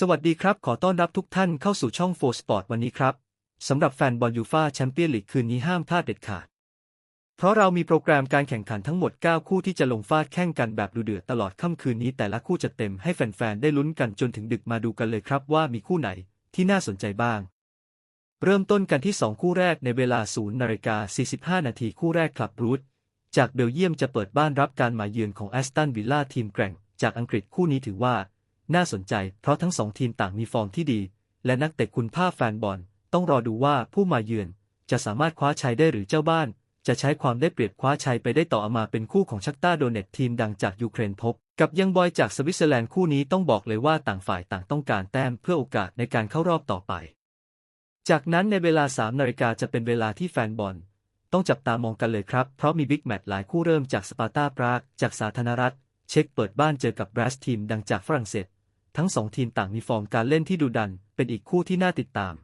สวัสดีครับ ขอต้อนรับทุกท่านเข้าสู่ช่องโฟร์สปอร์ตวันนี้ครับ สำหรับแฟนบอลยูฟาแชมเปี้ยนลีกคืนนี้ห้ามพลาดเด็ดขาด เพราะเรามีโปรแกรมการแข่งขันทั้งหมด 9 คู่ที่จะลงฟาดแข่งกันแบบดูเดือดตลอดค่ำคืนนี้แต่ละคู่จะเต็มให้แฟนๆ ได้ลุ้นกันจนถึงดึกมาดูกันเลยครับว่ามีคู่ไหนที่น่าสนใจบ้าง เริ่มต้นกันที่ 2 คู่แรกในเวลา0นาฬิกา45 นาทีคู่แรกคลับรูทจากเบลเยียมจะเปิดบ้านรับการมาเยือนของแอสตันวิลล่าทีมแกร่ง จากอังกฤษคู่นี้ถือว่า น่าสนใจเพราะทั้งสองทีมต่างมีฟอร์มที่ดี และนักเตะคุณภาพแฟนบอล ต้องรอดูว่าผู้มาเยือน จะสามารถคว้าชัยได้หรือเจ้าบ้าน จะใช้ความได้เปรียบคว้าชัยไปได้ต่ออามาเป็นคู่ของชักต้าโดเนตทีมดังจากยูเครนพบ กับยังบอยจากสวิตเซอร์แลนด์คู่นี้ต้องบอกเลยว่าต่างฝ่ายต่างต้องการแต้มเพื่อโอกาสในการเข้ารอบต่อไป จากนั้นในเวลา3นาฬิกาจะเป็นเวลาที่แฟนบอลต้องจับตามองกันเลยครับ เพราะมีบิ๊กแมตช์หลายคู่เริ่มจากสปาร์ตาปราก จากสาธารณรัฐ เช็กเปิดบ้านเจอกับบรัสทีมดังจากฝรั่งเศส ทั้งสองทีมต่างมีฟอร์มการเล่นที่ดุดัน เป็นอีกคู่ที่น่าติดตาม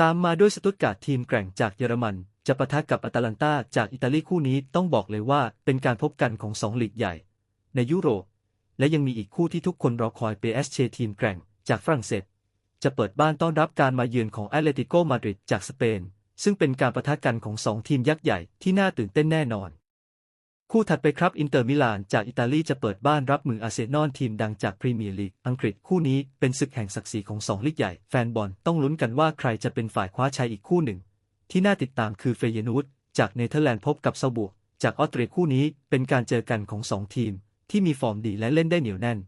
ตามมาด้วยสตุตการ์ดทีมแกร่งจากเยอรมัน จะปะทะกับอตาลันตาจากอิตาลีคู่นี้ต้องบอกเลยว่าเป็นการพบกันของสองลีกใหญ่ ในยุโรป และยังมีอีกคู่ที่ทุกคนรอคอยเปเอสเชทีมแกร่งจากฝรั่งเศส จะเปิดบ้านต้อนรับการมาเยือนของแอตเลติโกมาดริดจากสเปน ซึ่งเป็นการประทะกันของสองทีมยักษ์ใหญ่ที่น่าตื่นเต้นแน่นอน คู่ถัดไปครับ อินเตอร์มิลานจากอิตาลีจะเปิดบ้านรับมืออาร์เซนอลทีมดังจากพรีเมียร์ลีกอังกฤษคู่นี้เป็นศึกแห่งศักดิ์ศรีของสองลีกใหญ่ แฟนบอลต้องลุ้นกันว่าใครจะเป็นฝ่ายคว้าชัยอีกคู่หนึ่ง ที่น่าติดตามคือเฟเยนูดจากเนเธอร์แลนด์พบกับเซาบุกจากออสเตรียคู่นี้เป็นการเจอกันของสองทีม ที่มีฟอร์มดีและเล่นได้เหนียวแน่น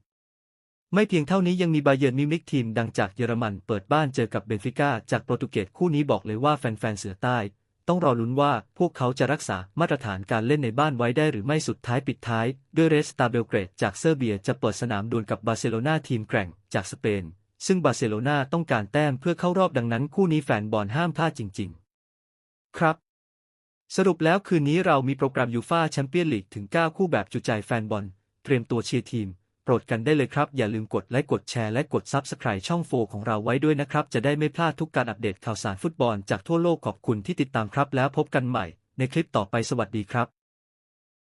ไม่เพียงเท่านี้ยังมีบาเยิร์นมิวนิกทีมดังจากเยอรมันเปิดบ้านเจอกับเบนฟิก้าจากโปรตุเกสคู่นี้บอกเลยว่าแฟนๆเสือใต้ ต้องรอลุ้นว่าพวกเขาจะรักษามาตรฐานการเล่นในบ้านไว้ได้หรือไม่สุดท้ายปิดท้าย ด้วยเรสตาเบลเกรดจากเซอร์เบียจะเปิดสนามดวลกับบาร์เซโลนาทีมแกร่งจากสเปน ซึ่งบาร์เซโลนาต้องการแต้มเพื่อเข้ารอบดังนั้นคู่นี้แฟนบอลห้ามพลาดจริง ๆ ครับ สรุปแล้วคืนนี้เรามีโปรแกรมยูฟาแชมเปี้ยนลีกถึง 9 คู่แบบจุใจแฟนบอล เตรียมตัวเชียร์ทีม โปรดกันได้เลยครับ อย่าลืมกดไลค์กดแชร์และกดซับสไคร b ์ช่องโฟของเราไว้ด้วยนะครับ จะได้ไม่พลาดทุกการอัปเดตข่าวสารฟุตบอลจากทั่วโลกขอบคุณที่ติดตามครับ แล้วพบกันใหม่ในคลิปต่อไปสวัสดีครับ